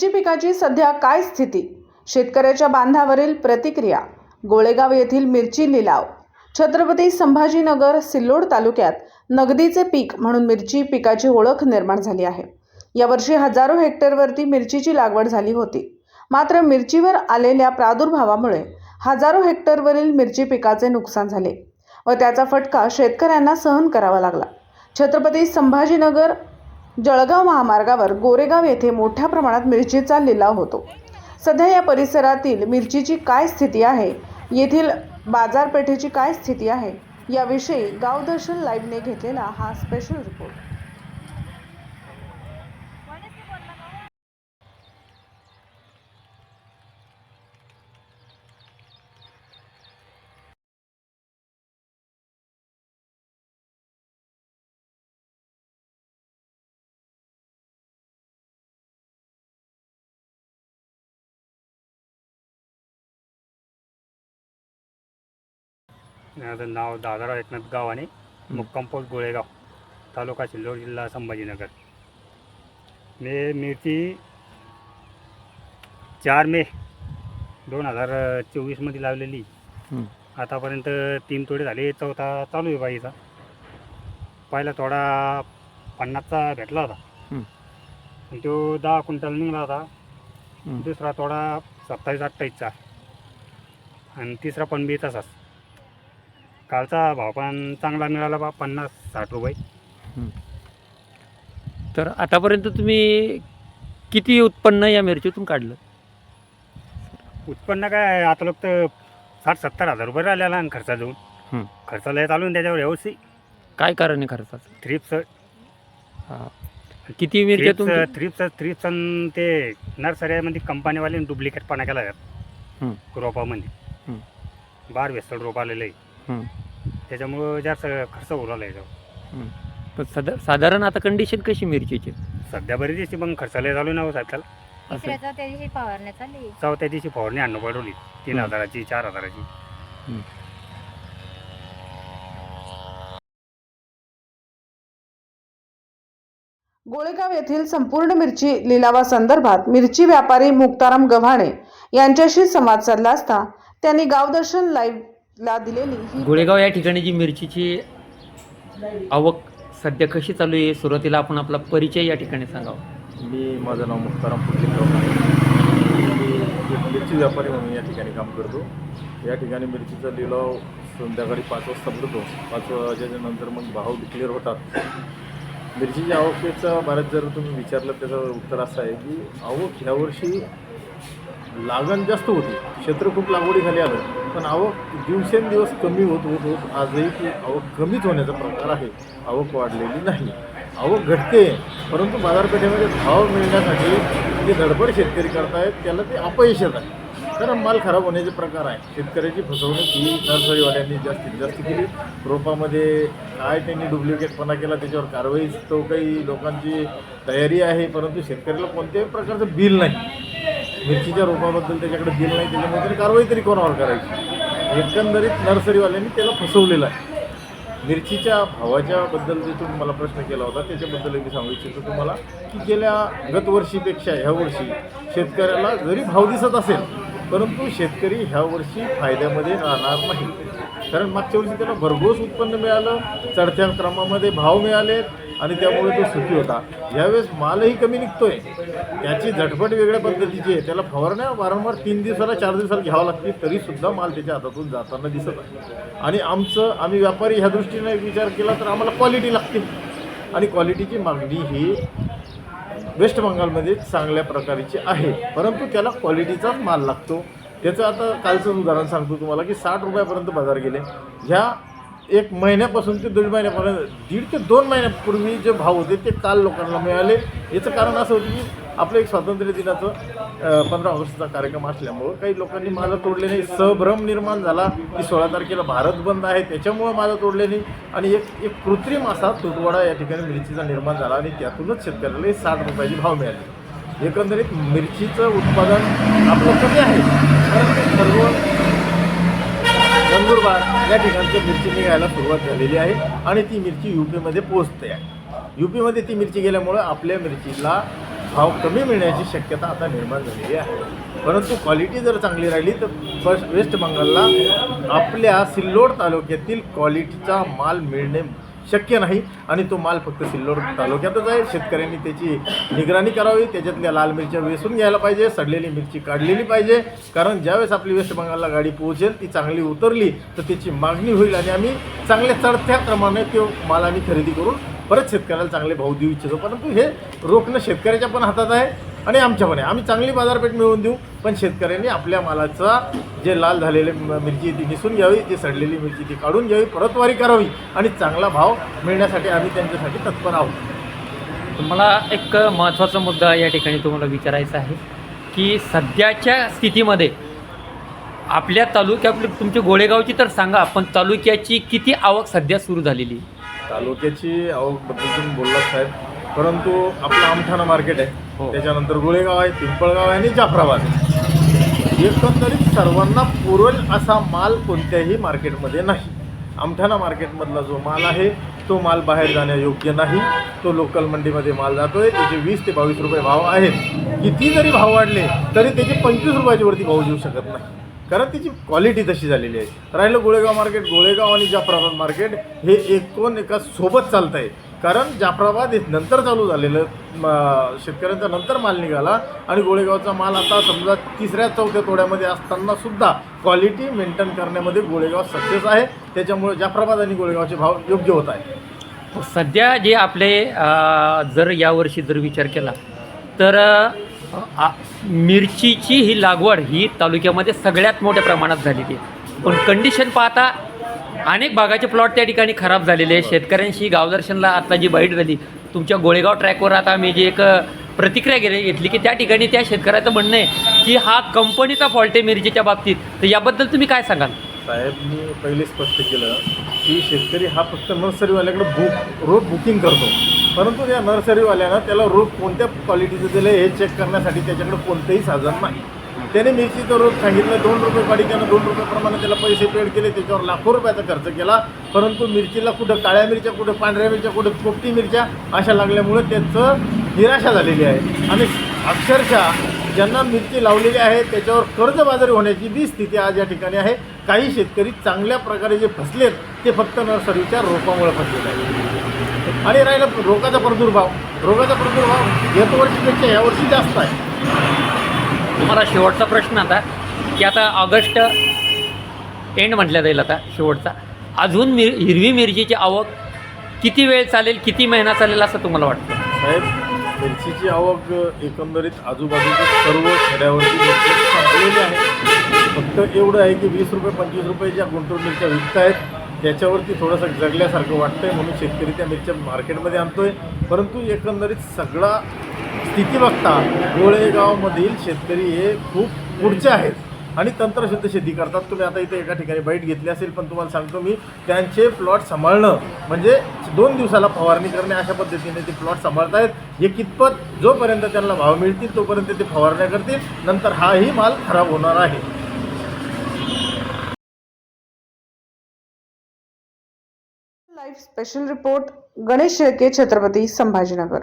मिरची पिकाची सध्या काय स्थिती? शेतकऱ्याच्या बांधावरील प्रतिक्रिया. गोळेगाव येथील मिरची लिलाव. छत्रपती संभाजीनगर सिल्लोड तालुक्यात नगदीचे पीक म्हणून मिरची पिकाची ओळख निर्माण झाली आहे. यावर्षी हजारो हेक्टरवरती मिरचीची लागवड झाली होती. मात्र मिरचीवर आलेल्या प्रादुर्भावामुळे हजारो हेक्टरवरील मिरची पिकाचे नुकसान झाले व त्याचा फटका शेतकऱ्यांना सहन करावा लागला. छत्रपती संभाजीनगर जळगाव महामार्गावर गोरेगाव येथे मोठ्या प्रमाणात मिरचीचा लिलाव होतो. सध्या या परिसरातील मिरचीची काय स्थिती आहे? येथील बाजारपेठेची काय स्थिती आहे? याविषयी गावदर्शन लाईव्हने घेतलेला हा स्पेशल रिपोर्ट माझं नाव दादाराव एकनाथ गावाने मुक्काम पोस्ट गोळेगाव तालुका सिल्लोड जिल्हा संभाजीनगर. मी मिरची चार मे दोन हजार चोवीसमध्ये लावलेली. आतापर्यंत तीन तोडे झाले चौथा चालू आहे बाईचा. पहिला थोडा पन्नासचा भेटला होता. आणि तो दहा क्विंटल निघाला होता. दुसरा थोडा सत्तावीस अठ्ठावीसचा. आणि तिसरा पण बी तसाच कालचा भाव पण चांगला मिळाला बा पन्नास साठ रुपये. तर आतापर्यंत तुम्ही किती उत्पन्न या मिरचीतून काढलं? उत्पन्न काय आता लोक तर साठ सत्तर हजार रुपये राहिलेला आणि खर्चा हं. देऊन खर्चाला चालू आहे त्याच्यावर व्यवस्थित. काय कारण आहे खर्चाचं? थ्रिप्स हा. किती मिरच्या थ्रिप्स तुमची थ्रिप्स थ्रिप्स आणि ते नर्सरीमध्ये कंपनीवाले डुप्लिकेटपणा केला हं. रोपामध्ये. हं. बार वेस्टल रोप आलेलं आहे. हं. त्याच्यामुळं जास्त खर्च होऊ लागला याच्यावर. पण सदा साधारण आता कंडिशन कशी मिरचीची? सध्या बरी दिसते मग खर्चाला चालू नाही हो साहेब त्याला. तिसऱ्याचा त्या दिवशी फवारण्या चालली चौथ्या दिवशी फवारणी आणणं पडवली. तीन हं. हजाराची चार हजाराची. गोळेगाव येथील संपूर्ण मिरची लिलावासंदर्भात मिरची व्यापारी मुक्ताराम गव्हाणे यांच्याशी संवाद साधला असता त्यांनी गावदर्शन लाईव्हला दिलेली ही गोळेगाव या ठिकाणी जी मिरचीची आवक सध्या कशी चालू आहे? सुरुवातीला आपण आपला परिचय या ठिकाणी सांगावा. मी माझं नाव मुक्ताराम आहे. मी एक मिरची व्यापारी म्हणून या ठिकाणी काम करतो. या ठिकाणी मिरचीचा लिलाव संध्याकाळी पाच वाजता भरतो. पाच वाजेच्या नंतर मग भाव डिक्लेअर होतात. मिरचीच्या आवकेचा बऱ्याच जर तुम्ही विचारलं त्याचं उत्तर असं आहे की आवक ह्यावर्षी लागण जास्त होती. क्षेत्र खूप लागवडीखाली आलं पण आवक दिवसेंदिवस कमी होत होत होत आजही ती आवक कमीच होण्याचा प्रकार आहे. आवक वाढलेली नाही. आवक घटते परंतु बाजारपेठेमध्ये भाव मिळण्यासाठी जे धडपड शेतकरी करतायत त्याला ते अपयश येत आहे. कारण माल खराब होण्याचे प्रकार आहे. शेतकऱ्याची फसवणूक ही नर्सरीवाल्यांनी जास्तीत जास्त केली. रोपामध्ये काय त्यांनी डुप्लिकेटपणा केला त्याच्यावर कारवाई तो काही लोकांची तयारी आहे परंतु शेतकऱ्याला कोणत्याही प्रकारचं बिल नाही. मिरचीच्या रोपाबद्दल त्याच्याकडे बिल नाही त्याच्यामुळे तरी कारवाई तरी कोणावर करायची? एकंदरीत नर्सरीवाल्यांनी त्याला फसवलेलं आहे. मिरचीच्या भावाच्या बद्दल जे तुम्ही मला प्रश्न केला होता त्याच्याबद्दल मी सांगू इच्छितो तुम्हाला की गेल्या गतवर्षीपेक्षा ह्या वर्षी शेतकऱ्याला जरी भाव दिसत असेल परंतु शेतकरी ह्या वर्षी फायद्यामध्ये राहणार नाही. कारण मागच्या वर्षी त्याला भरघोस उत्पन्न मिळालं चढत्या क्रमामध्ये भाव मिळाले आणि त्यामुळे तो सुखी होता. यावेळेस मालही कमी निघतोय. त्याची झटपट वेगळ्या पद्धतीची आहे. त्याला फवारण्या वारंवार तीन दिवसाला चार दिवसाला घ्यावं लागते तरीसुद्धा माल त्याच्या हातातून जाताना दिसत आहे. आणि आमचं आम्ही व्यापारी ह्या दृष्टीने विचार केला तर आम्हाला क्वालिटी लागते आणि क्वालिटीची मागणी ही वेस्ट बंगालमध्ये चांगल्या प्रकारची आहे. परंतु त्याला क्वालिटीचाच माल लागतो. त्याचं आता कालचं उदाहरण सांगतो तुम्हाला की साठ रुपयापर्यंत बाजार गेले. ह्या एक महिन्यापासून ते दीड महिन्यापर्यंत दीड ते दोन महिन्यापूर्वी जे भाव होते ते काल लोकांना मिळाले. याचं कारण असं होतं की आपलं एक स्वातंत्र्य दिनाचं पंधरा ऑगस्टचा कार्यक्रम असल्यामुळं काही लोकांनी माझं तोडले नाही. संभ्रम निर्माण झाला की सोळा तारखेला भारत बंद आहे त्याच्यामुळं माझं तोडले नाही. आणि एक एक कृत्रिम असा तुटवडा या ठिकाणी मिरचीचा निर्माण झाला आणि त्यातूनच शेतकऱ्याला हे साठ रुपयाचे भाव मिळाले. एकंदरीत मिरचीचं उत्पादन आपलं कमी आहे. परंतु सर्व नंदुरबार या ठिकाणची मिरची निघायला सुरुवात झालेली आहे आणि ती मिरची यू पीमध्ये पोचते आहे. यू पीमध्ये ती मिरची गेल्यामुळं आपल्या मिरचीला भाव कमी मिळण्याची शक्यता आता निर्माण झालेली आहे. परंतु क्वालिटी जर चांगली राहिली तर फर्स्ट वेस्ट बंगालला आपल्या सिल्लोड तालुक्यातील क्वालिटीचा माल मिळणे शक्य नाही आणि तो माल फक्त सिल्लोड तालुक्यातच आहे. शेतकऱ्यांनी त्याची निगराणी करावी त्याच्यातल्या लाल मिरच्या वेसून घ्यायला पाहिजे सडलेली मिरची काढलेली पाहिजे. कारण ज्यावेळेस आपली वेस्ट बंगालला गाडी पोहोचेल ती चांगली उतरली तर त्याची मागणी होईल आणि आम्ही चांगल्या चढत्या क्रमाने तो माल आम्ही खरेदी करून परत शेतकऱ्याला चांगले भाव देऊ इच्छितो. परंतु हे रोखणं शेतकऱ्याच्या पण हातात आहे. आणि आमच्या पण आहे. आम्ही चांगली बाजारपेठ मिळवून देऊ पण शेतकऱ्यांनी आपल्या मालाचा जे लाल झालेले मिरची ती निसून घ्यावी जी सडलेली मिरची ती काढून घ्यावी परतवारी करावी आणि चांगला भाव मिळण्यासाठी आम्ही त्यांच्यासाठी तत्पर आहोत. मला एक महत्त्वाचा मुद्दा या ठिकाणी तुम्हाला विचारायचा आहे की सध्याच्या स्थितीमध्ये आपल्या तालुक्यात तुमच्या गोळेगावची तर सांगा पण तालुक्याची किती आवक सध्या सुरू झालेली? तालुक्याची आवकबद्दल तुम्ही बोललात साहेब. परंतु आपलं आमठाणा मार्केट आहे. हो. त्याच्यानंतर गोळेगाव आहे पिंपळगाव आहे आणि जाफराबाद आहे. एकंदरीत सर्वांना पुरल असा माल कोणत्याही मार्केटमध्ये नाही. आमठाणा मार्केटमधला जो माल आहे तो माल बाहेर जाण्यायोग्य नाही. तो लोकल मंडीमध्ये माल जातोय त्याचे वीस ते बावीस रुपये भाव आहेत. किती जरी भाव वाढले तरी त्याचे पंचवीस रुपयाच्या वरती भाव देऊ शकत नाही. कारण त्याची क्वालिटी तशी झालेली आहे. राहिलं गोळेगाव मार्केट गोळेगाव आणि जाफराबाद मार्केट हे एक दोन एका सोबत चालत आहे कारण जाफराबाद नंतर चालू झालेलं म, शेतकऱ्यांचा नंतर माल निघाला आणि गोळेगावचा माल आता समजा तिसऱ्या चौथ्या तोड्यामध्ये असताना सुद्धा क्वालिटी मेंटेन करण्यामध्ये गोळेगाव सक्सेस आहे. त्याच्यामुळे जाफराबाद आणि गोळेगावचे भाव योग्य होत आहे सध्या जे आपले जर यावर्षी जर विचार केला तर आ- मिरचीची ही लागवड ही तालुक्यामध्ये सगळ्यात मोठ्या प्रमाणात झालेली आहे. पण कंडिशन पाहता अनेक भागाचे प्लॉट त्या ठिकाणी खराब झालेले आहे शेतकऱ्यांशी गावदर्शनला आता जी बाईट झाली तुमच्या गोळेगाव ट्रॅकवर आता मी जी एक प्रतिक्रिया गेली घेतली की त्या ठिकाणी त्या शेतकऱ्याचं म्हणणं आहे की हा कंपनीचा फॉल्ट आहे मिरचीच्या बाबतीत. तर याबद्दल तुम्ही काय सांगाल? साहेब मी पहिले स्पष्ट केलं की शेतकरी हा फक्त नर्सरीवाल्याकडे बुक रोप बुकिंग करतो. परंतु त्या नर्सरीवाल्यानं त्याला रोप कोणत्या क्वालिटीचं दिलं हे चेक करण्यासाठी त्याच्याकडे कोणतंही साधन नाही. त्याने मिरचीचं रोज सांगितलं दोन रुपये पाडी दोन रुपयाप्रमाणे त्याला पैसे पेड केले त्याच्यावर लाखो रुपयाचा खर्च केला. परंतु मिरचीला कुठं काळ्या मिरच्या कुठं पांढऱ्या मिरच्या कुठं पोपटी मिरच्या अशा लागल्यामुळे त्याचं निराशा झालेली आहे. आणि अक्षरशः ज्यांना मिरची लावलेली आहे त्याच्यावर कर्जबाजारी होण्याची बी स्थिती आज या ठिकाणी आहे. काही शेतकरी चांगल्या प्रकारे जे फसलेत ते फक्त नर्सरीच्या रोपामुळे फसलेले आहेत आणि राहिलं रोगाचा प्रादुर्भाव. रोगाचा प्रादुर्भाव या वर्षीपेक्षा यावर्षी जास्त आहे. तुम्हाला शेवटचा प्रश्न आता की आता ऑगस्ट एंड म्हटल्या जाईल आता शेवटचा. अजून मिर हिरवी मिरचीची आवक किती वेळ चालेल किती महिना चालेल असं तुम्हाला वाटतं? साहेब मिरचीची आवक एकंदरीत आजूबाजूच्या सर्व खेड्यावरती संपलेली आहे. फक्त एवढं आहे की वीस रुपये पंचवीस रुपये ज्या गुंटूर मिरच्या विकत आहेत त्याच्यावरती थोडंसं जगल्यासारखं वाटतंय म्हणून शेतकरी त्या मिरच्या मार्केटमध्ये आणतोय. परंतु एकंदरीत सगळा स्थिती बघता गोळेगावमधील शेतकरी हे खूप पुढचे आहेत आणि तंत्रशुद्ध शेती करतात. तुम्ही आता इथे एका ठिकाणी बाईट घेतली असेल पण तुम्हाला सांगतो मी त्यांचे प्लॉट सांभाळणं म्हणजे दोन दिवसाला फवारणी करणे अशा पद्धतीने ते प्लॉट सांभाळतायत. हे कितपत जोपर्यंत त्यांना भाव मिळतील तोपर्यंत ते फवारण्या करतील. नंतर हाही माल खराब होणार आहे. Live special report Ganesh Shelke Chhatrapati Sambhajinagar.